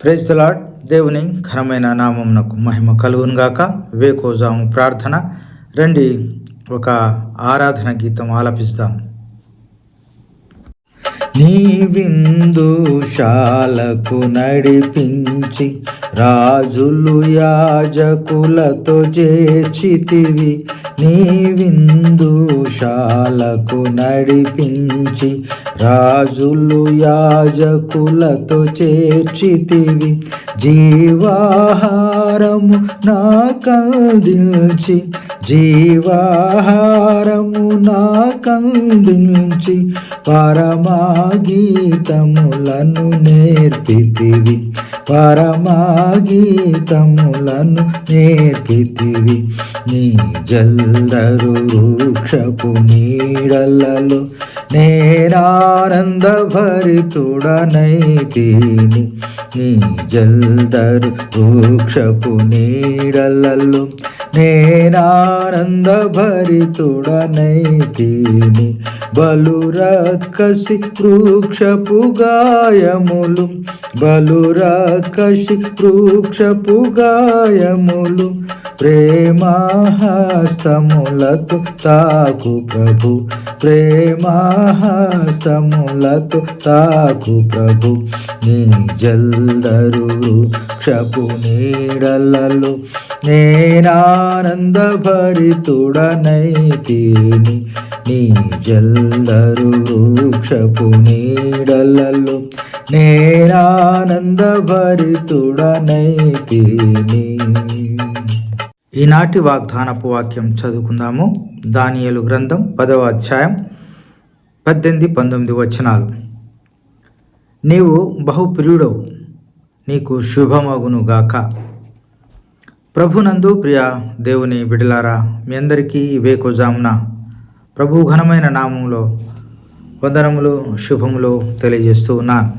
Praise lord దేవుని ఘనమైన నామంనకు మహిమ కలుగునుగాక వేకోజాము ప్రార్థన. రండి ఒక ఆరాధన గీతం ఆలపిస్తాం. నీ విందుశాలకు నడిపించి రాజులు యాజకులతో చేర్చితివి. నీ విందుశాలకు నడిపించి రాజులు యాజకులతో చేర్చితివి. జీవాహారము నా కందించి. జీవాహారము నా కందించి. పరమాగీతములను నేర్పితివి. పరమాగీతములను నేర్పితివి. నీ జల్దరు వృక్షపు నీడలలో నేనానంద భరితుడనైతిని నీ జల్దరు వృక్షపు నీడలలో నేనానంద భరితుడనైతిని బలురకసి వృక్షపు గాయములు. బలురకసి వృక్షపు గాయములు. ప్రేమహస్తములతో తాకు ప్రభు. ప్రేమహస్తములతో తాకు ప్రభు. నీ జల్దరు క్షపు నీడలలో నేనానంద భరితుడనైతిని నీ జల్లరు వృక్షపు నీడలలో నేనానంద భరితుడనైతిని ఈనాటి వాగ్దానపు వాక్యం చదువుకుందాము. దానియలు గ్రంథం పదవ అధ్యాయం పద్దెనిమిది పంతొమ్మిది వచనాలు. నీవు బహుప్రియుడవు నీకు శుభమగును గాక ప్రభునందు ప్రియ దేవుని బిడలారా మీ అందరికీ వేకోజామున ప్రభు ఘనమైన నామంలో వందనములు శుభములు తెలియజేస్తూ ఉన్నాను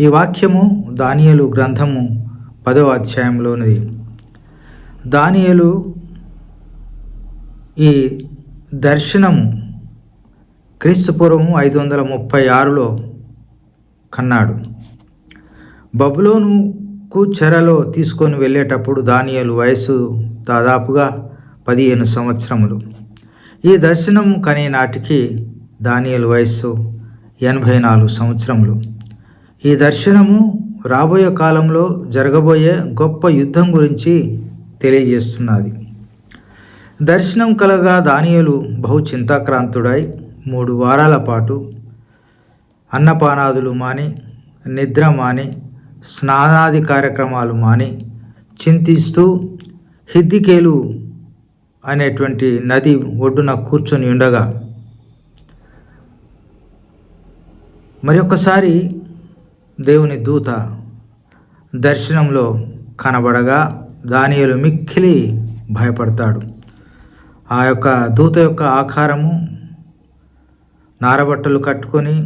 ఈ వాక్యము దానియలు గ్రంథము పదవ అధ్యాయంలోనిది. దానియలు ఈ దర్శనము క్రీస్తుపూర్వము ఐదు వందల ముప్పై ఆరులో కన్నాడు. బబులోనుకు చెరలో తీసుకొని వెళ్ళేటప్పుడు దానియలు వయసు దాదాపుగా పదిహేను సంవత్సరములు. ఈ దర్శనం కనే నాటికి దానియల్ వయస్సు ఎనభై నాలుగు సంవత్సరములు. ఈ దర్శనము రాబోయే కాలంలో జరగబోయే గొప్ప యుద్ధం గురించి తెలియజేస్తున్నది. దర్శనం కలగా దానియలు బహు చింతాక్రాంతుడై మూడు వారాల పాటు అన్నపానాదులు మాని నిద్ర మాని స్నానాది కార్యక్రమాలు మాని చింతిస్తూ హిద్దికేలు అనేటువంటి నది ఒడ్డున కూర్చొని ఉండగా మరి ఒక్కసారి దేవుని దూత దర్శనంలో కనబడగా దానియలు మిక్కిలి భయపడతాడు. ఆ యొక్క దూత యొక్క ఆకారము నారబట్టలు కట్టుకొని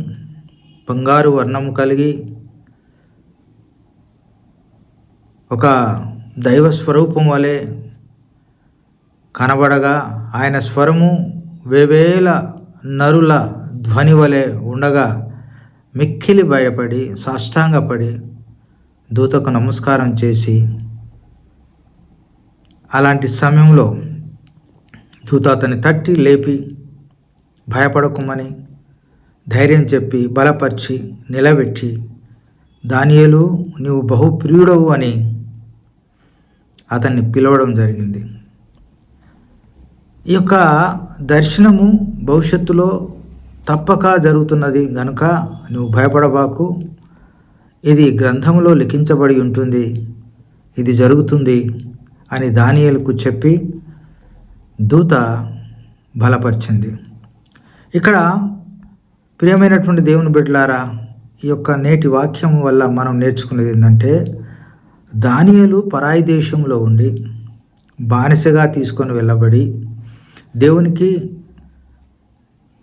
బంగారు వర్ణము కలిగి ఒక దైవ స్వరూపం వలె కనబడగా ఆయన స్వరము వేవేల నరుల ధ్వని వలె ఉండగా మిక్కిలి భయపడి సాష్టాంగపడి దూతకు నమస్కారం చేసి అలాంటి సమయంలో దూత అతని తట్టి లేపి భయపడకుమని ధైర్యం చెప్పి బలపరిచి నిలబెట్టి దానియలు నీవు బహుప్రియుడవు అని అతన్ని పిలవడం జరిగింది. ఈ యొక్క దర్శనము భవిష్యత్తులో తప్పక జరుగుతున్నది గనుక నువ్వు భయపడబాకు. ఇది గ్రంథంలో లిఖించబడి ఉంటుంది. ఇది జరుగుతుంది అని దానియలకు చెప్పి దూత బలపరిచింది. ఇక్కడ ప్రియమైనటువంటి దేవుని బిడ్డలారా ఈ యొక్క నేటి వాక్యం వల్ల మనం నేర్చుకునేది ఏంటంటే దానియలు పరాయి దేశంలో ఉండి బానిసగా తీసుకొని వెళ్ళబడి దేవునికి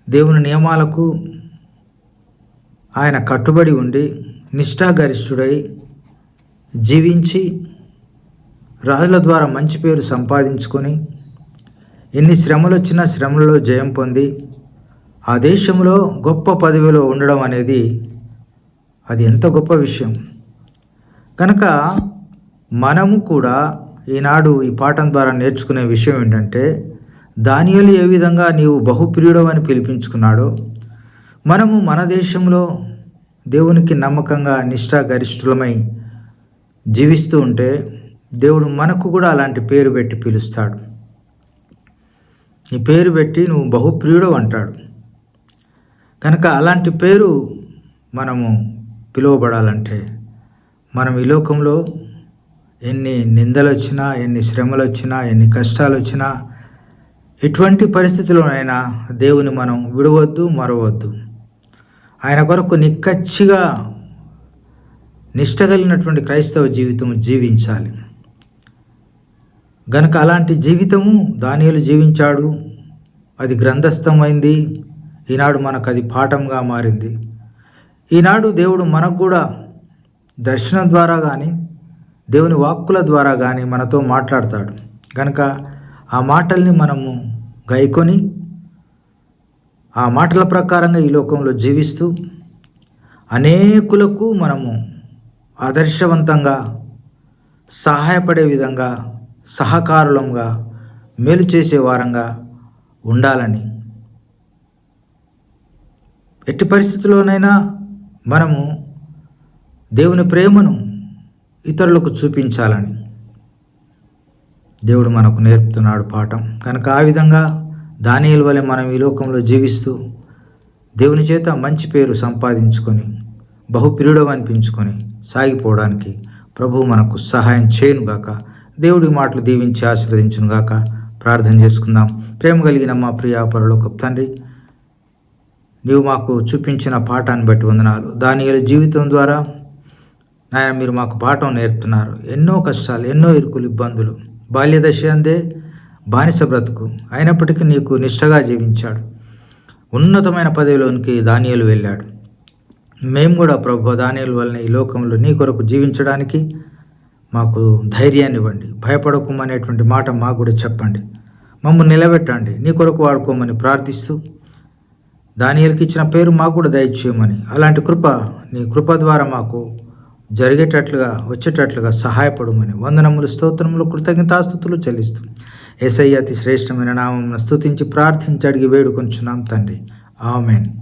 దేవుని నియమాలకు ఆయన కట్టుబడి ఉండి నిష్ఠాగరిష్ఠుడై జీవించి రాజుల ద్వారా మంచి పేరు సంపాదించుకొని ఎన్ని శ్రమలు వచ్చినా శ్రమలలో జయం పొంది ఆ దేశంలో గొప్ప పదవిలో ఉండడం అనేది అది ఎంత గొప్ప విషయం. కనుక మనము కూడా ఈనాడు ఈ పాఠం ద్వారా నేర్చుకునే విషయం ఏంటంటే దానియలు ఏ విధంగా నీవు బహుప్రియుడు అని పిలిపించుకున్నాడో మనము మన దేశంలో దేవునికి నమ్మకంగా నిష్ఠాగరిష్ఠులమై జీవిస్తూ ఉంటే దేవుడు మనకు కూడా అలాంటి పేరు పెట్టి పిలుస్తాడు. ఈ పేరు పెట్టి నువ్వు బహుప్రియుడు అంటాడు. కనుక అలాంటి పేరు మనము పిలువబడాలంటే మనం ఈ లోకంలో ఎన్ని నిందలు వచ్చినా ఎన్ని శ్రమలు వచ్చినా ఎన్ని కష్టాలు వచ్చినా ఎటువంటి పరిస్థితుల్లోనైనా దేవుని మనం విడవద్దు మరవద్దు. ఆయన కొరకు నిక్కచ్చిగా నిష్ట కలిగినటువంటి క్రైస్తవ జీవితం జీవించాలి. గనక అలాంటి జీవితము దానియలు జీవించాడు అది గ్రంథస్థమైంది ఈనాడు మనకు అది పాఠంగా మారింది. ఈనాడు దేవుడు మనకు కూడా దర్శనం ద్వారా కానీ దేవుని వాక్కుల ద్వారా కానీ మనతో మాట్లాడతాడు. కనుక ఆ మాటల్ని మనము గైకొని ఆ మాటల ప్రకారంగా ఈ లోకంలో జీవిస్తూ అనేకులకు మనము ఆదర్శవంతంగా సహాయపడే విధంగా సహకారులంగా మేలు చేసే వారంగా ఉండాలని. ఎట్టి పరిస్థితుల్లోనైనా మనము దేవుని ప్రేమను ఇతరులకు చూపించాలని దేవుడు మనకు నేర్పుతున్నాడు పాఠం. కనుక ఆ విధంగా దానియల వలె మనం ఈ లోకంలో జీవిస్తూ దేవుని చేత మంచి పేరు సంపాదించుకొని బహుప్రియుడు అనిపించుకొని సాగిపోవడానికి ప్రభు మనకు సహాయం చేయనుగాక దేవుడి మాటలు దీవించి ఆశీర్వదించునుగాక ప్రార్థన చేసుకుందాం. ప్రేమ కలిగిన మా ప్రియ పరలోక తండ్రి నీవు మాకు చూపించిన పాఠాన్ని బట్టి వందనాలు. దాని జీవితం ద్వారా నాయన మీరు మాకు పాఠం నేర్పుతున్నారు. ఎన్నో కష్టాలు ఎన్నో ఇరుకులు ఇబ్బందులు. బాల్యదశ అందే బానిస బ్రతుకు. అయినప్పటికీ నీకు నిష్ఠగా జీవించాడు. ఉన్నతమైన పదవిలోనికి దానియలు వెళ్ళాడు. మేము కూడా ప్రభు దానియలు వలన ఈ లోకంలో నీ కొరకు జీవించడానికి మాకు ధైర్యాన్ని ఇవ్వండి. భయపడకమనేటువంటి మాట మాకు కూడా చెప్పండి. మమ్మల్ని నిలబెట్టండి. నీ కొరకు వాడుకోమని ప్రార్థిస్తూ దానియలకి ఇచ్చిన పేరు మాకు కూడా దయచేయమని. అలాంటి కృప నీ కృప ద్వారా మాకు జరిగేటట్లుగా వచ్చేటట్లుగా సహాయపడమని. వందనములు స్తోత్రములు కృతజ్ఞతాస్థుతులు చెల్లిస్తుంది ఎస్ఐ అతి శ్రేష్టమైన నామం స్తుతించి ప్రార్థించి అడిగి వేడుకొంచున్నాం తండ్రి. ఆమెన్.